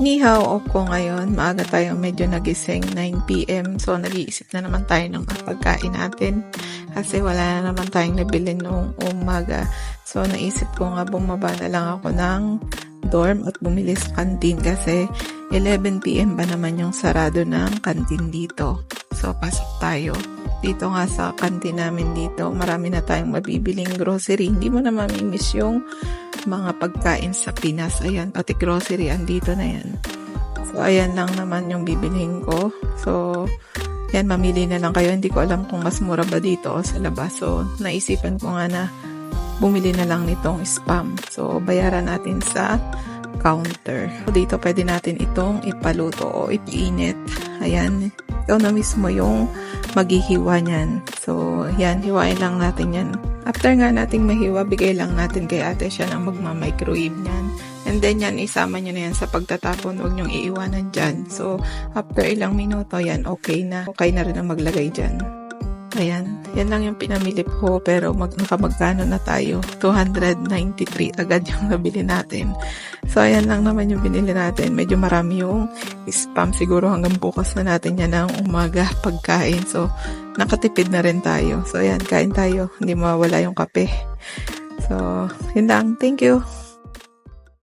Nihaw ko ngayon, maaga tayo medyo nagising, 9pm. So, nag-iisip na naman tayo ng pagkain natin. Kasi wala na naman tayong nabili noong umaga. So, naisip ko nga bumaba na lang ako ng dorm at bumili sa kantin kasi 11pm ba naman yung sarado ng kantin dito. So, pasok tayo. Dito nga sa kantin namin dito, marami na tayong mabibiling grocery. Hindi mo na mamimiss yung mga pagkain sa Pinas. Ayan, pati grocery, andito na yan. So, ayan lang naman yung bibilhin ko. So, yan, mamili na lang kayo. Hindi ko alam kung mas mura ba dito o sa labas. So, naisipan ko nga na bumili na lang nitong spam. So, bayaran natin sa counter. So, dito pwede natin itong ipaluto o ipiinit. Ayan, ikaw na mismo yung maghihiwa niyan. So, yan, hiwain lang natin yan. After nga nating mahiwa, bigay lang natin kay ate siya ng magma-microwave niyan. And then yan, isama nyo na yan sa pagtatapon. Huwag nyong iiwanan dyan. So, after ilang minuto, yan, okay na. Okay na rin ang maglagay dyan. Ayan, yan lang yung pinamili ko pero mag nakamagkano na tayo. 293 agad yung nabili natin. So, ayan lang naman yung binili natin. Medyo marami yung spam. Siguro hanggang bukas na natin yan ng umaga pagkain. So, nakatipid na rin tayo. So, ayan, kain tayo. Hindi mawawala yung kape. So, yun lang. Thank you.